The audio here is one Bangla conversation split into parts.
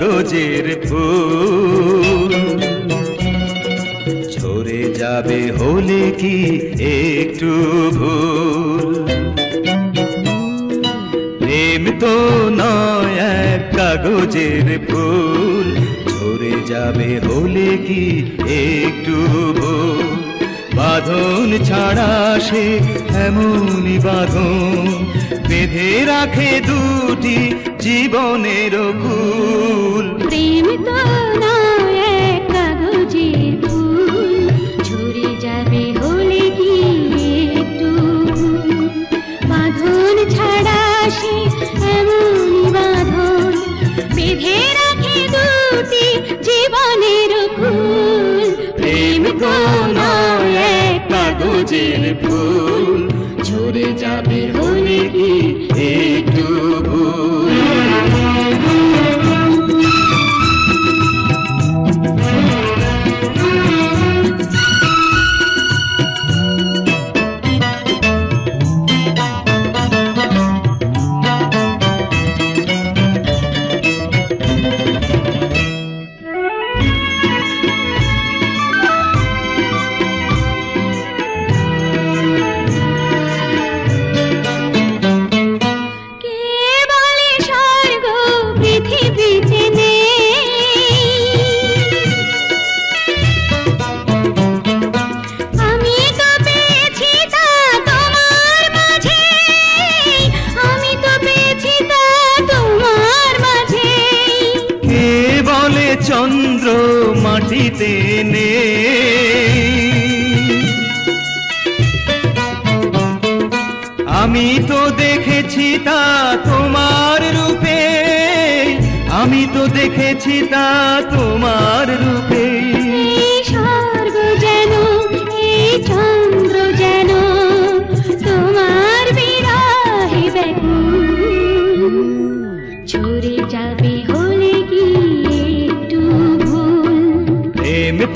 কাগজের ফুল। ঝরে যাবে হলে কি একটু ভুল? প্রেম তো নয় এক কাগজের ফুল। ঝরে যাবে হলে কি একটু ভুল? বাঁধন ছাড়া সে এমনই বাঁধন। বেঁধে রাখে দুটি জীবনের ফুল। প্রেম তো জীবনের ফুল। প্রেম কাগজের ফুল। ঝরে যাবে হলে কি একটু ভুল। চন্দ্র মাটিতে নেই। আমি তো দেখেছি তা তোমার রূপে। আমি তো দেখেছি তা তোমার রূপে। এই স্বর্গ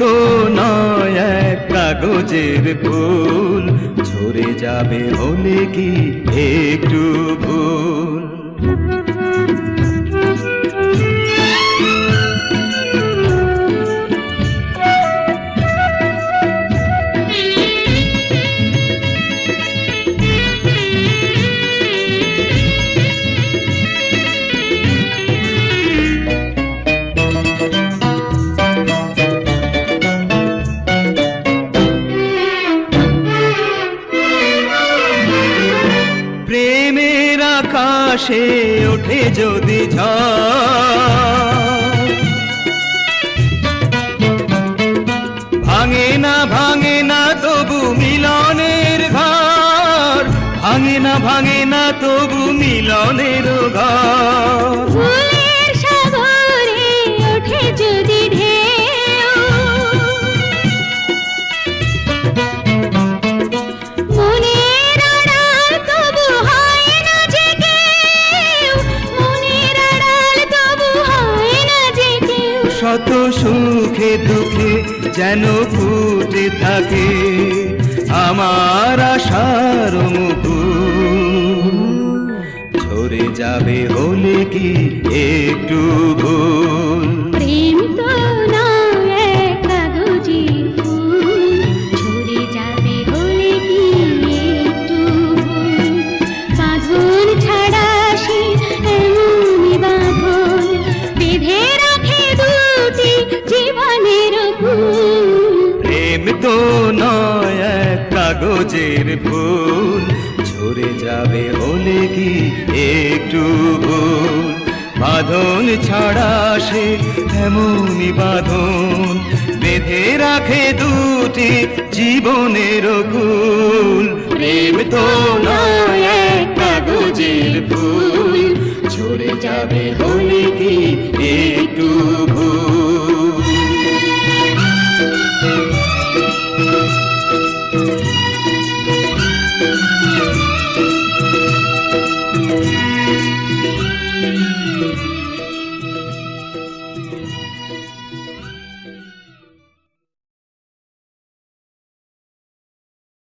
তো নয় এক কাগজের ফুল ঝরে যাবে হলে কি একটু ভুল? আকাশে ওঠে যদি ভাঙে না ভাঙে না তবু মিলনের ঘর। ভাঙে না ভাঙে না তবু মিলনের ঘর। কেউ শত সুখে দুঃখে যেন ফুটে থাকে আমার আশার মুকুল। ঝরে যাবে হলে কি একটু ভুল? প্রেম তো নয় এক কাগজের ফুল। ঝরে যাবে হলে কি একটু ভুল? বাঁধন ছাড়া সে এমনই বাঁধন। বেঁধে রাখে দুটি জীবনের কুল। প্রেম তো নয় এক কাগজের ফুল। ঝরে যাবে হলে কি একটু ভুল?